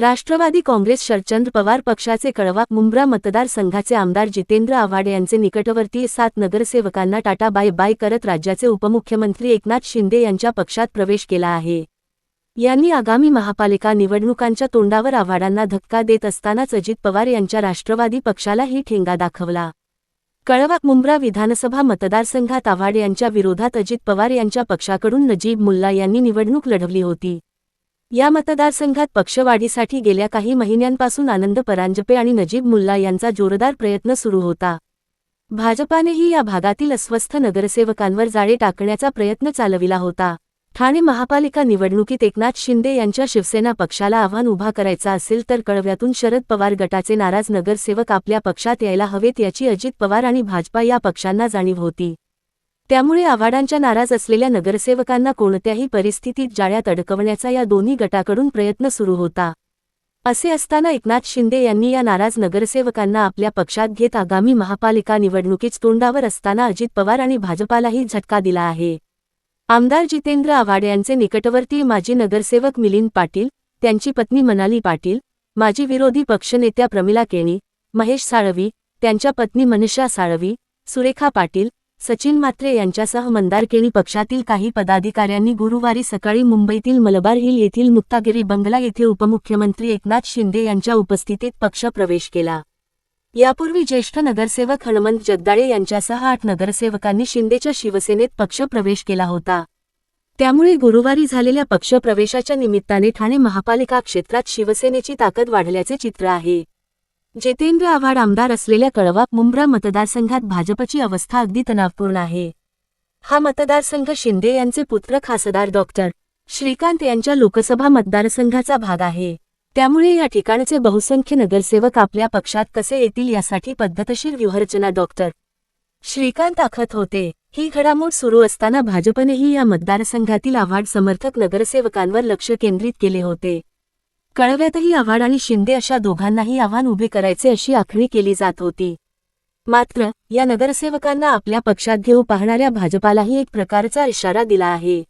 राष्ट्रवादी काँग्रेस शरचंद्र पवार पक्षाचे कळवा मुंब्रा मतदारसंघाचे आमदार जितेंद्र आव्हाड यांचे निकटवर्तीय सात नगरसेवकांना टाटा बाय बाय करत राज्याचे उपमुख्यमंत्री एकनाथ शिंदे यांच्या पक्षात प्रवेश केला आहे. यांनी आगामी महापालिका निवडणुकांच्या तोंडावर आव्हाडांना धक्का देत असतानाच अजित पवार यांच्या राष्ट्रवादी पक्षालाही ठेंगा दाखवला. कळवा मुंब्रा विधानसभा मतदारसंघात आव्हाड यांच्या विरोधात अजित पवार यांच्या पक्षाकडून नजीब मुल्ला यांनी निवडणूक लढवली होती. या मतदारसंघात पक्षवाढीसाठी गेल्या काही महिन्यांपासून आनंद परांजपे आणि नजीब मुल्ला यांचा जोरदार प्रयत्न सुरू होता. भाजपानेही या भागातील अस्वस्थ नगरसेवकांवर जाळे टाकण्याचा प्रयत्न चालविला होता. ठाणे महापालिका निवडणुकीत एकनाथ शिंदे यांच्या शिवसेना पक्षाला आव्हान उभा करायचा असेल तर कळव्यातून शरद पवार गटाचे नाराज नगरसेवक आपल्या पक्षात यायला हवेत याची अजित पवार आणि भाजपा या पक्षांना जाणीव होती. त्यामुळे आव्हाडांच्या नाराज असलेल्या नगरसेवकांना कोणत्याही परिस्थितीत जाळ्यात अडकवण्याचा या दोन्ही गटाकडून प्रयत्न सुरू होता. असे असताना एकनाथ शिंदे यांनी या नाराज नगरसेवकांना आपल्या पक्षात घेत आगामी महापालिका निवडणुकीत तोंडावर असताना अजित पवार आणि भाजपालाही झटका दिला आहे. आमदार जितेंद्र आव्हाड यांचे निकटवर्ती माजी नगरसेवक मिलिंद पाटील त्यांची पत्नी मनाली पाटील माजी विरोधी पक्षनेत्या प्रमिला केणी महेश साळवी त्यांच्या पत्नी मनीषा साळवी सुरेखा पाटील सचिन म्हात्रे यांच्यासह मंदारकेणी पक्षातील काही पदाधिकाऱ्यांनी गुरुवारी सकाळी मुंबईतील मलबार हिल येथील मुक्तागिरी बंगला येथे उपमुख्यमंत्री एकनाथ शिंदे यांच्या उपस्थितीत पक्षप्रवेश केला. यापूर्वी ज्येष्ठ नगरसेवक हनुमंत जगदाळे यांच्यासह आठ नगरसेवकांनी शिंदेच्या शिवसेनेत पक्षप्रवेश केला होता. त्यामुळे गुरुवारी झालेल्या पक्षप्रवेशाच्या निमित्ताने ठाणे महापालिका क्षेत्रात शिवसेनेची ताकद वाढल्याचे चित्र आहे. जितेंद्र आव्हाड आमदार असलेल्या कळवा मुंब्रा मतदारसंघात भाजपची अवस्था अगदी तणावपूर्ण आहे. हा मतदारसंघ शिंदे यांचे पुत्र खासदार डॉक्टर श्रीकांत यांच्या लोकसभा मतदारसंघाचा भाग आहे. त्यामुळे या ठिकाणचे बहुसंख्य नगरसेवक आपल्या पक्षात कसे येतील यासाठी पद्धतशीर व्यूहरचना डॉक्टर श्रीकांत आखत होते. ही घडामोड सुरू असताना भाजपनेही या मतदारसंघातील आव्हाड समर्थक नगरसेवकांवर लक्ष केंद्रित केले होते. कळव्यातही आव्हाड आणि शिंदे अशा दोघांनाही आव्हान उभे करायचे अशी आखणी केली जात होती. मात्र या नगरसेवकांना आपल्या पक्षात घेऊ पाहणाऱ्या भाजपालाही एक प्रकारचा इशारा दिला आहे.